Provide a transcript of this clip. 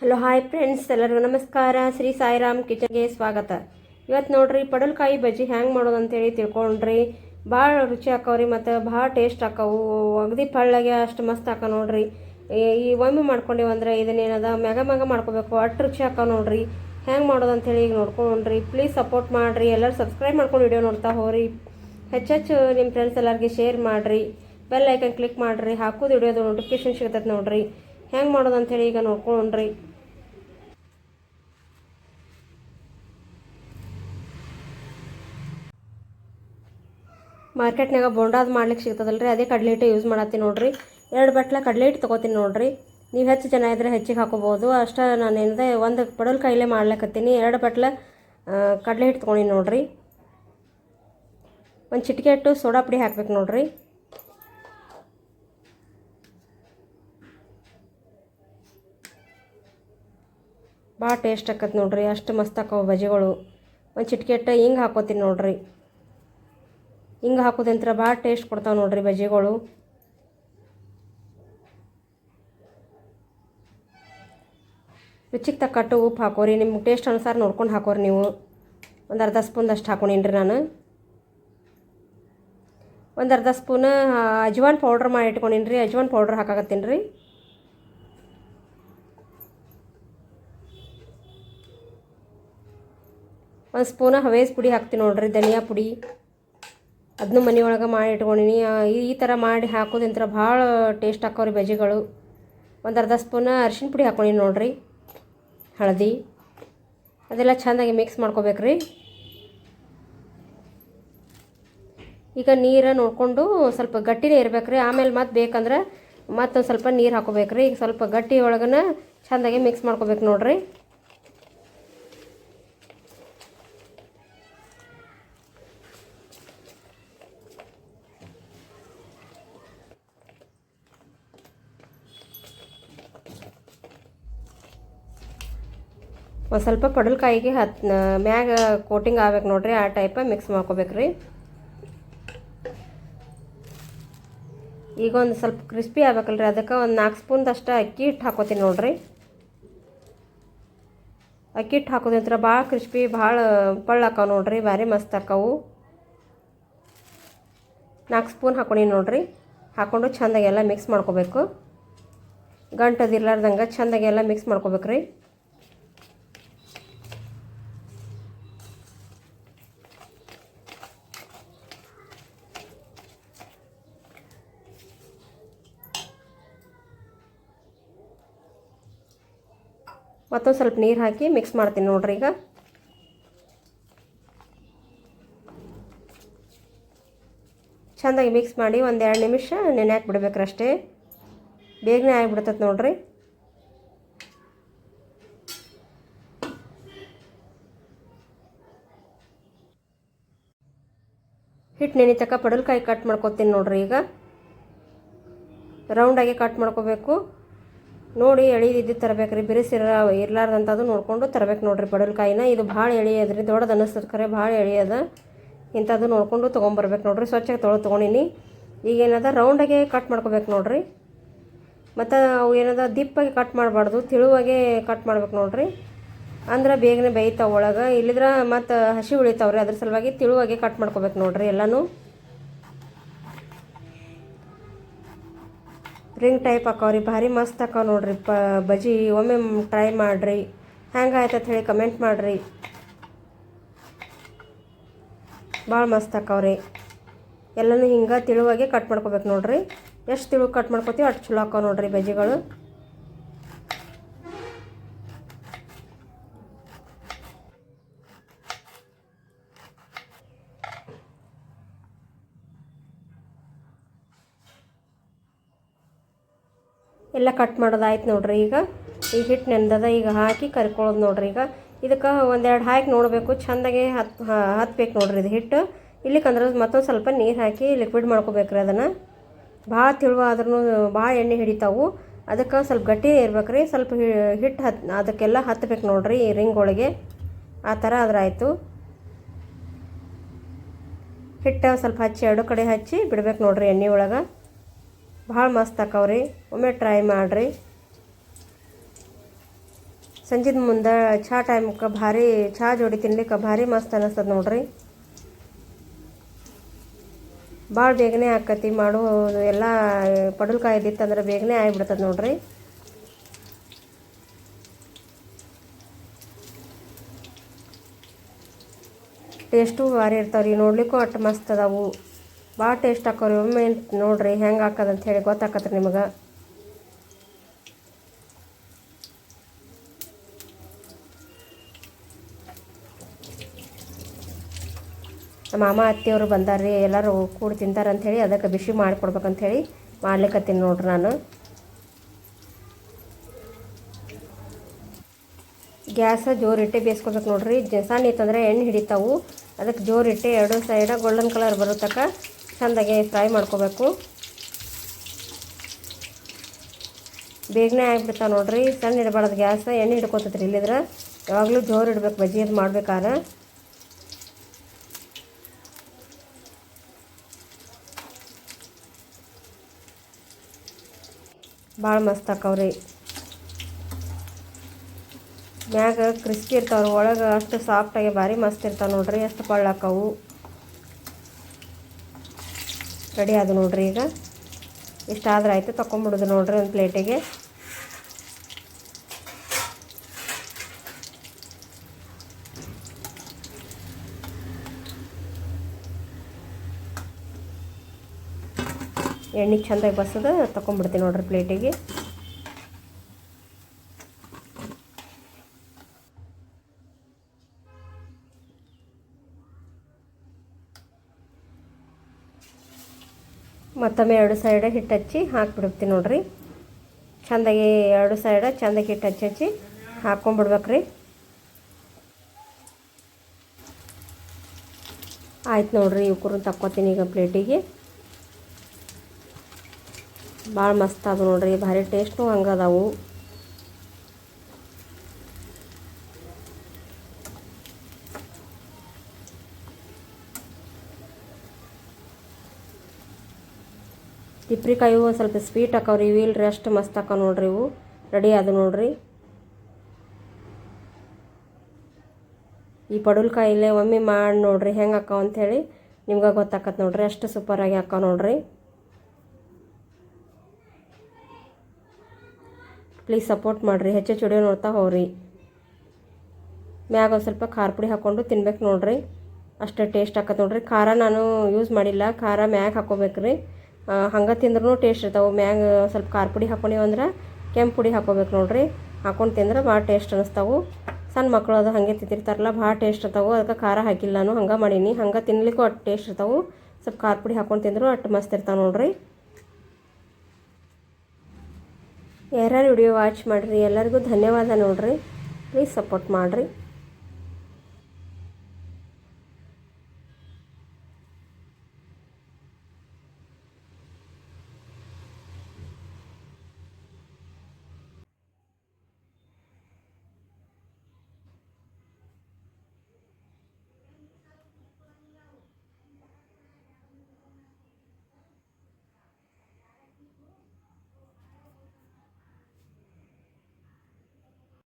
Hello hi friends ಎಲ್ಲರಿಗೂ ನಮಸ್ಕಾರ. ಶ್ರೀ ಸಾಯಿರಾಮ್ ಕಿಚನ್ಗೆ ಸ್ವಾಗತ. ಇವತ್ತು ನೋಡ್ರಿ, ಪಡಲ್ಕಾಯಿ ಬಜ್ಜಿ ಹ್ಯಾಂಗೆ ಮಾಡೋದು ಅಂತೇಳಿ ತಿಳ್ಕೊಂಡ್ರಿ. ಭಾಳ ರುಚಿ ಹಾಕವ್ರಿ ಮತ್ತು ಭಾಳ ಟೇಸ್ಟ್ ಹಾಕವು. ಅಗದಿ ಪಳ್ಳಗೆ ಅಷ್ಟು ಮಸ್ತ್ ಆಕ ನೋಡ್ರಿ. ಈ- ಒಮ್ಮೆ ಮಾಡ್ಕೊಂಡೇವು ಅಂದರೆ ಇದನ್ನೇನದ ಮ್ಯಾಗ ಮ್ಯಾಗ ಮಾಡ್ಕೋಬೇಕು. ಅಷ್ಟು ರುಚಿ ಆಕಾವ ನೋಡ್ರಿ. ಹೆಂಗೆ ಮಾಡೋದು ಅಂತೇಳಿ ಈಗ ನೋಡ್ಕೊಂಡ್ರಿ. ಪ್ಲೀಸ್ ಸಪೋರ್ಟ್ ಮಾಡಿರಿ. ಎಲ್ಲರೂ ಸಬ್ಸ್ಕ್ರೈಬ್ ಮಾಡ್ಕೊಂಡು ವಿಡಿಯೋ ನೋಡ್ತಾ ಹೋಗ್ರಿ. ಹೆಚ್ಚೆಚ್ಚು ನಿಮ್ಮ ಫ್ರೆಂಡ್ಸ್ ಎಲ್ಲರಿಗೆ ಶೇರ್ ಮಾಡಿರಿ. ಬೆಲ್ ಐಕನ್ ಕ್ಲಿಕ್ ಮಾಡಿರಿ. ಹಾಕೋದು ವಿಡಿಯೋದು ನೋಟಿಫಿಕೇಶನ್ ಸಿಗ್ತೈತೆ ನೋಡ್ರಿ. ಹೆಂಗೆ ಮಾಡೋದು ಅಂತೇಳಿ ಈಗ ನೋಡ್ಕೊಂಡ್ರಿ. ಮಾರ್ಕೆಟ್ನಾಗ ಬೋಂಡಾದ ಮಾಡ್ಲಿಕ್ಕೆ ಸಿಗ್ತದಲ್ರಿ, ಅದೇ ಕಡಲೆ ಹಿಟ್ಟು ಯೂಸ್ ಮಾಡತ್ತೀನಿ ನೋಡಿರಿ. ಎರಡು ಬಟ್ಲ ಕಡಲೆ ಹಿಟ್ಟು ತೊಗೋತೀನಿ ನೋಡಿರಿ. ನೀವು ಹೆಚ್ಚು ಜನ ಇದ್ರೆ ಹೆಚ್ಚಿಗೆ ಹಾಕೋಬೋದು ಅಷ್ಟೇ ನಾನು ಏನಿದೆ, ಒಂದು ಪಡಲ್ ಕೈಲೇ ಮಾಡ್ಲಿಕ್ಕತ್ತೀನಿ ಎರಡು ಬಟ್ಲ ಕಡಲೆ ಹಿಟ್ಟು ತೊಗೊಂಡಿನಿ ನೋಡಿರಿ. ಒಂದು ಚಿಟಿಕೆ ಇಟ್ಟು ಸೋಡಾ ಪುಡಿ ಹಾಕ್ಬೇಕು ನೋಡ್ರಿ. ಭಾಳ ಟೇಸ್ಟ್ ಆಕತ್ತೆ ನೋಡಿರಿ, ಅಷ್ಟು ಮಸ್ತ್ ಆಕವು ಬಜ್ಜಿಗಳು. ಒಂದು ಚಿಟಿಕೆ ಇಟ್ಟು ಹಿಂಗೆ ಹಾಕೋತೀನಿ ನೋಡ್ರಿ. ಹಿಂಗೆ ಹಾಕೋದಂತ್ರ ಭಾಳ ಟೇಸ್ಟ್ ಕೊಡ್ತಾವೆ ನೋಡ್ರಿ ಬಜ್ಜಿಗಳು. ರುಚಿಗೆ ತಕ್ಕಟ್ಟು ಉಪ್ಪು ಹಾಕೋರಿ ನಿಮ್ಗೆ ಟೇಸ್ಟ್ ಅನುಸಾರ ನೋಡ್ಕೊಂಡು ಹಾಕೋರಿ ನೀವು. ಒಂದು ಅರ್ಧ ಸ್ಪೂನ್ ಅಷ್ಟು ಹಾಕೊಂಡೀನಿ ನಾನು. ಒಂದು ಅರ್ಧ ಸ್ಪೂನ್ ಅಜ್ವಾನ್ ಪೌಡ್ರ್ ಮಾಡಿ ಇಟ್ಕೊಂಡೀನಿ ರೀ ಅಜ್ವಾನ್ ಪೌಡ್ರ್ ಹಾಕಾಕತ್ತೀನಿ ರೀ ಒಂದು ಸ್ಪೂನ ಹವೇಸ್ ಪುಡಿ ಹಾಕ್ತೀನಿ ನೋಡ್ರಿ, ಧನಿಯಾ ಪುಡಿ. ಅದನ್ನು ಮನೆಯೊಳಗೆ ಮಾಡಿ ಇಟ್ಕೊಂಡಿನಿ. ಈ ಥರ ಮಾಡಿ ಹಾಕೋದಿಂತ್ರ ಭಾಳ ಟೇಸ್ಟ್ ಹಾಕೋರಿ ಬಜ್ಜಿಗಳು. ಒಂದು ಅರ್ಧ ಸ್ಪೂನ ಅರಿಶಿನ ಪುಡಿ ಹಾಕೊಂಡಿನಿ ನೋಡಿರಿ. ಹಳದಿ. ಅದೆಲ್ಲ ಚೆಂದಾಗಿ ಮಿಕ್ಸ್ ಮಾಡ್ಕೋಬೇಕ್ರಿ. ಈಗ ನೀರು ನೋಡಿಕೊಂಡು ಸ್ವಲ್ಪ ಗಟ್ಟಿನೇ ರೀ ಆಮೇಲೆ ಮತ್ತೆ ಬೇಕಂದ್ರೆ ಮತ್ತೊಂದು ಸ್ವಲ್ಪ ನೀರು ಹಾಕೋಬೇಕ್ರಿ. ಈಗ ಸ್ವಲ್ಪ ಗಟ್ಟಿ ಒಳಗನ ಚೆಂದಾಗಿ ಮಿಕ್ಸ್ ಮಾಡ್ಕೋಬೇಕು ನೋಡ್ರಿ. ಒಂದು ಸ್ವಲ್ಪ ಪಡಲ್ಕಾಯಿಗೆ ಹತ್ ಮ್ಯಾಗ ಕೋಟಿಂಗ್ ಆಗ್ಬೇಕು ನೋಡ್ರಿ, ಆ ಟೈಪ ಮಿಕ್ಸ್ ಮಾಡ್ಕೋಬೇಕ್ರಿ. ಈಗ ಒಂದು ಸ್ವಲ್ಪ ಕ್ರಿಸ್ಪಿ ಆಗ್ಬೇಕಲ್ರಿ, ಅದಕ್ಕೆ ಒಂದು ನಾಲ್ಕು ಸ್ಪೂನ್ದಷ್ಟು ಅಕ್ಕಿ ಹಿಟ್ಟು ಹಾಕೋತೀನಿ ನೋಡ್ರಿ. ಅಕ್ಕಿ ಹಿಟ್ಟು ಹಾಕೋದಿಂತ್ರ ಭಾಳ ಕ್ರಿಸ್ಪಿ ಭಾಳ ಪಳ್ಳ ಹಾಕಾವ ನೋಡ್ರಿ, ಭಾರಿ ಮಸ್ತ್ ಹಾಕವು ನಾಲ್ಕು ಸ್ಪೂನ್ ಹಾಕೊಂಡಿನಿ ನೋಡ್ರಿ ಹಾಕ್ಕೊಂಡು ಚೆಂದಾಗೆಲ್ಲ ಮಿಕ್ಸ್ ಮಾಡ್ಕೋಬೇಕು. ಗಂಟದಿರ್ಲಾರ್ದಂಗೆ ಚೆಂದಾಗೆಲ್ಲ ಮಿಕ್ಸ್ ಮಾಡ್ಕೋಬೇಕ್ರಿ. ಮತ್ತೊಂದು ಸ್ವಲ್ಪ ನೀರು ಹಾಕಿ ಮಿಕ್ಸ್ ಮಾಡ್ತೀನಿ ನೋಡ್ರಿ ಈಗ. ಚೆಂದಾಗಿ ಮಿಕ್ಸ್ ಮಾಡಿ ಒಂದು ಎರಡು ನಿಮಿಷ ನೆನೆ ಹಾಕ್ಬಿಡ್ಬೇಕ್ರಷ್ಟೇ ಬೇಗನೆ ಆಗಿಬಿಡ್ತೈತೆ ನೋಡ್ರಿ. ಹಿಟ್ಟು ನೆನಿತಕ್ಕ ಪಡಲ್ಕಾಯಿ ಕಟ್ ಮಾಡ್ಕೊತೀನಿ ನೋಡ್ರಿ ಈಗ. ರೌಂಡಾಗಿ ಕಟ್ ಮಾಡ್ಕೋಬೇಕು. ನೋಡಿ ಎಳಿದಿದ್ದು ತರಬೇಕ್ರಿ. ಬಿರಿಸಿರ ಇರ್ಲಾರ್ದಂಥದ್ದು ನೋಡ್ಕೊಂಡು ತರಬೇಕು ನೋಡಿರಿ ಪಡಲ್ಕಾಯಿನ ಇದು ಭಾಳ ಎಳಿ ಅದ್ರಿ ದೊಡ್ಡದು ಅನ್ನಿಸ್ತದೆ ಖರೆ ಭಾಳ ಎಳಿ ಅದ ಇಂಥದ್ದು ನೋಡಿಕೊಂಡು ತೊಗೊಂಬರ್ಬೇಕು ನೋಡಿರಿ. ಸ್ವಚ್ಛಗೆ ತೊಳೆದು ತೊಗೊಂಡಿನಿ. ಈಗ ಏನದ? ರೌಂಡಾಗೆ ಕಟ್ ಮಾಡ್ಕೋಬೇಕು ನೋಡಿರಿ. ಮತ್ತು ಅವು ಏನದ? ದಿಪ್ಪಾಗಿ ಕಟ್ ಮಾಡಬಾರ್ದು. ತಿಳುವಾಗೆ ಕಟ್ ಮಾಡ್ಬೇಕು ನೋಡಿರಿ. ಅಂದ್ರೆ ಬೇಗನೆ ಬೇಯ್ತಾವ ಒಳಗೆ. ಇಲ್ಲಿದ್ರೆ ಮತ್ತು ಹಸಿ ಉಳಿತಾವ್ರಿ. ಅದ್ರ ಸಲುವಾಗಿ ತಿಳುವಾಗೆ ಕಟ್ ಮಾಡ್ಕೋಬೇಕು ನೋಡ್ರಿ ಎಲ್ಲನೂ. ರಿಂಗ್ ಟೈಪ್ ಹಾಕವ್ರಿ, ಭಾರಿ ಮಸ್ತ್ ಹಾಕವ್ ನೋಡ್ರಿ. ಪ ಬಜ್ಜಿ ಒಮ್ಮೆ ಟ್ರೈ ಮಾಡಿರಿ. ಹೆಂಗಾಯ್ತು ಆಯ್ತಂತ ಹೇಳಿ ಕಮೆಂಟ್ ಮಾಡಿರಿ. ಭಾಳ ಮಸ್ತ್ ಹಾಕಾವ್ರಿ. ಎಲ್ಲನೂ ಹಿಂಗೆ ತಿಳುವಾಗೆ ಕಟ್ ಮಾಡ್ಕೋಬೇಕು ನೋಡ್ರಿ. ಎಷ್ಟು ತಿಳು ಕಟ್ ಮಾಡ್ಕೋತೀವಿ ಅಷ್ಟು ಚಲೋ ಹಾಕೋ ನೋಡ್ರಿ ಬಜ್ಜಿಗಳು ಎಲ್ಲ ಕಟ್ ಮಾಡೋದಾಯ್ತು ನೋಡ್ರಿ ಈಗ. ಈ ಹಿಟ್ಟು ನೆಂದದ ಈಗ ಹಾಕಿ ಕರ್ಕೊಳ್ಳೋದು ನೋಡ್ರಿ ಈಗ. ಇದಕ್ಕೆ ಒಂದೆರಡು ಹಾಕಿ ನೋಡಬೇಕು. ಚೆಂದಾಗಿ ಹತ್ತು ಹತ್ಬೇಕು ನೋಡ್ರಿ ಇದು ಹಿಟ್ಟು. ಇಲ್ಲಿಕಂದ್ರೆ ಮತ್ತೊಂದು ಸ್ವಲ್ಪ ನೀರು ಹಾಕಿ ಲಿಕ್ವಿಡ್ ಮಾಡ್ಕೋಬೇಕ್ರಿ ಅದನ್ನು. ಭಾಳ ತಿಳುವ ಆದ್ರೂ ಭಾಳ ಎಣ್ಣೆ ಹಿಡಿತಾವು. ಅದಕ್ಕೆ ಸ್ವಲ್ಪ ಗಟ್ಟಿ ಇರ್ಬೇಕ್ರಿ. ಸ್ವಲ್ಪ ಹಿ- ಹಿಟ್ಟು ಹತ್ ಅದಕ್ಕೆಲ್ಲ ಹತ್ತಬೇಕು ನೋಡ್ರಿ ಈ ರಿಂಗ್ ಒಳಗೆ. ಆ ಥರ ಆದ್ರೆ ಆಯಿತು ಹಿಟ್ಟು ಸ್ವಲ್ಪ ಹಚ್ಚಿ ಎರಡು ಕಡೆ ಹಚ್ಚಿ ಬಿಡ್ಬೇಕು ನೋಡ್ರಿ ಎಣ್ಣೆ ಒಳಗೆ. ಭಾಳ ಮಸ್ತ್ ಆಕವ್ರಿ ಒಮ್ಮೆ ಟ್ರೈ ಮಾಡಿರಿ. ಸಂಜಿದ ಮುಂದೆ ಚಹಾ ಟೈಮ್ಗೆ ಭಾರಿ ಚಹಾ ಜೋಡಿ ತಿನ್ಲಿಕ್ಕೆ ಭಾರಿ ಮಸ್ತ್ ಅನ್ನಿಸ್ತದೆ ನೋಡ್ರಿ. ಭಾಳ ಬೇಗನೆ ಆಕತಿ ಮಾಡೋ, ಎಲ್ಲ ಪಡಲ್ಕಾಯಿ ಇದ್ದಿತ್ತಂದ್ರೆ ಬೇಗನೆ ಆಗಿಬಿಡ್ತದೆ ನೋಡ್ರಿ. ಟೇಸ್ಟು ಭಾರಿ ಇರ್ತಾವ್ರಿ, ನೋಡ್ಲಿಕ್ಕೂ ಅಷ್ಟು ಮಸ್ತ್ ಅದಾವು. ಭಾಳ ಟೇಸ್ಟ್ ಹಾಕೋರಿ. ಒಮ್ಮೆ ನೋಡ್ರಿ ಹೆಂಗೆ ಹಾಕೋದಂತ ಹೇಳಿ ಗೊತ್ತಾಕತ್ರಿ ನಿಮಗೆ. ನಮ್ಮ ಮಾಮ, ಅತ್ತೆಯವರು ಬಂದಾರ್ರಿ, ಎಲ್ಲರೂ ಕೂಡಿ ತಿಂತಾರಂಥೇಳಿ ಅದಕ್ಕೆ ಬಿಸಿ ಮಾಡಿಕೊಡ್ಬೇಕಂಥೇಳಿ ಮಾಡ್ಲಿಕ್ಕತ್ತೀನಿ ನೋಡ್ರಿ ನಾನು. ಗ್ಯಾಸ ಜೋರಿಟ್ಟೆ ಬೇಯಿಸ್ಕೊಬೇಕು ನೋಡ್ರಿ. ಜ ಸಣ್ಣ ಇತ್ತಂದ್ರೆ ಎಣ್ಣೆ ಹಿಡಿತಾವು. ಅದಕ್ಕೆ ಜೋರಿಟ್ಟೆ ಎರಡು ಸೈಡ ಗೋಲ್ಡನ್ ಕಲರ್ ಬರೋ ಚೆಂದಾಗೆ ಫ್ರೈ ಮಾಡ್ಕೋಬೇಕು. ಬೇಗನೆ ಆಗಿಬಿಡ್ತಾವೆ ನೋಡ್ರಿ. ಸಣ್ಣ ಇಡಬಾರ್ದು ಗ್ಯಾಸ್. ಎಣ್ಣೆ ಹಿಡ್ಕೊತೈತ್ರಿ ಇಲ್ಲಿದ್ರೆ. ಯಾವಾಗಲೂ ಜೋರು ಇಡ್ಬೇಕು, ಬಜ್ಜಿ ಅದು ಮಾಡ್ಬೇಕಾದ್ರೆ. ಭಾಳ ಮಸ್ತ್ ಹಾಕವ್ರಿ ಮ್ಯಾಗ ಕ್ರಿಸ್ಪಿ ಇರ್ತಾವ್ರಿ. ಒಳಗೆ ಅಷ್ಟು ಸಾಫ್ಟಾಗಿ ಭಾರಿ ಮಸ್ತ್ ಇರ್ತಾವೆ ನೋಡ್ರಿ. ಅಷ್ಟು ಪಳ್ಳ ಆಕವು ರೆಡಿ ಅದು ನೋಡ್ರಿ ಈಗ. ಇಷ್ಟಾದ್ರೆ ಆಯಿತು ತಗೊಂಬಿಡೋದು ನೋಡ್ರಿ ಒಂದು ಪ್ಲೇಟಿಗೆ. ಎಣ್ಣೆ ಚೆಂದಾಗಿ ಬಸದು ತಗೊಂಬಿಡ್ತೀನಿ ನೋಡ್ರಿ ಪ್ಲೇಟಿಗೆ. ಮತ್ತೊಮ್ಮೆ ಎರಡು ಸೈಡ ಹಿಟ್ಟು ಹಚ್ಚಿ ಹಾಕ್ಬಿಡ್ತೀನಿ ನೋಡ್ರಿ. ಚಂದಾಗಿ ಎರಡು ಸೈಡ ಚೆಂದಾಗಿ ಹಿಟ್ಟು ಹಚ್ಚಿ ಹಚ್ಚಿ ಹಾಕ್ಕೊಂಬಿಡ್ಬೇಕ್ರಿ. ಆಯ್ತು ನೋಡ್ರಿ ಇವ್ಕೂರು ತಕ್ಕೋತೀನಿ ಈಗ ಪ್ಲೇಟಿಗೆ ಭಾಳ ಮಸ್ತ್ ಅದು ನೋಡ್ರಿ, ಭಾರಿ ಟೇಸ್ಟು ಹಂಗೆ ತಿಪ್ರಿಕಾಯಿ ಒಂದು ಸ್ವಲ್ಪ ಸ್ವೀಟ್ ಹಾಕವ್ರಿ ಇವು ಇಲ್ರಿ ಅಷ್ಟು ಮಸ್ತ್ ಹಾಕೋ ನೋಡ್ರಿ ಇವು. ರೆಡಿ ಅದು ನೋಡ್ರಿ. ಈ ಪಡಲ್ಕಾಯಿಲೆ ಒಮ್ಮೆ ಮಾಡಿ ನೋಡ್ರಿ, ಹೆಂಗೆ ಅಂತ ಅಂಥೇಳಿ ನಿಮ್ಗೆ ಗೊತ್ತಾಕತ್ ನೋಡ್ರಿ, ಅಷ್ಟು ಸೂಪರಾಗಿ ಹಾಕೋ ನೋಡ್ರಿ. ಪ್ಲೀಸ್ ಸಪೋರ್ಟ್ ಮಾಡಿರಿ, ಹೆಚ್ಚು ವಿಡಿಯೋ ನೋಡ್ತಾ ಹೋಗ್ರಿ. ಮ್ಯಾಗ ಒಂದು ಸ್ವಲ್ಪ ಖಾರ ಪುಡಿ ಹಾಕ್ಕೊಂಡು ತಿನ್ಬೇಕು ನೋಡ್ರಿ. ಅಷ್ಟು ಟೇಸ್ಟ್ ಆಕತ್ ನೋಡ್ರಿ. ಖಾರ ನಾನು ಯೂಸ್ ಮಾಡಿಲ್ಲ, ಖಾರ ಮ್ಯಾಗ ಹಾಕೋಬೇಕ್ರಿ. ಹಂಗೆ ತಿಂದ್ರೂ ಟೇಸ್ಟ್ ಇರ್ತಾವೆ. ಮ್ಯಾಗ ಸ್ವಲ್ಪ ಖಾರ ಪುಡಿ ಹಾಕೊಂಡಿವಿ ಅಂದ್ರೆ ಕೆಂಪು ಪುಡಿ ಹಾಕೋಬೇಕು ನೋಡಿರಿ. ಹಾಕೊಂಡು ತಿಂದ್ರೆ ಭಾಳ ಟೇಸ್ಟ್ ಅನ್ನಿಸ್ತಾವೆ ಸಣ್ಣ ಮಕ್ಕಳು ಅದು ಹಾಗೆ ತಿಂತಿರ್ತಾರಲ್ಲ, ಭಾಳ ಟೇಸ್ಟ್ ಇರ್ತಾವೆ. ಅದಕ್ಕೆ ಖಾರ ಹಾಕಿಲ್ಲ ನಾನು, ಹಂಗೆ ಮಾಡೀನಿ. ಹಂಗೆ ತಿನ್ಲಿಕ್ಕೂ ಅಟ್ ಟೇಸ್ಟ್ ಇರ್ತಾವೆ. ಸ್ವಲ್ಪ ಖಾರ ಪುಡಿ ಹಾಕೊಂಡು ತಿಂದರೂ ಅಷ್ಟು ಮಸ್ತ್ ಇರ್ತಾವೆ ನೋಡ್ರಿ. ಯಾರ್ಯಾರು ವಿಡಿಯೋ ವಾಚ್ ಮಾಡಿರಿ, ಎಲ್ಲರಿಗೂ ಧನ್ಯವಾದ ನೋಡಿರಿ. ಪ್ಲೀಸ್ ಸಪೋರ್ಟ್ ಮಾಡಿರಿ.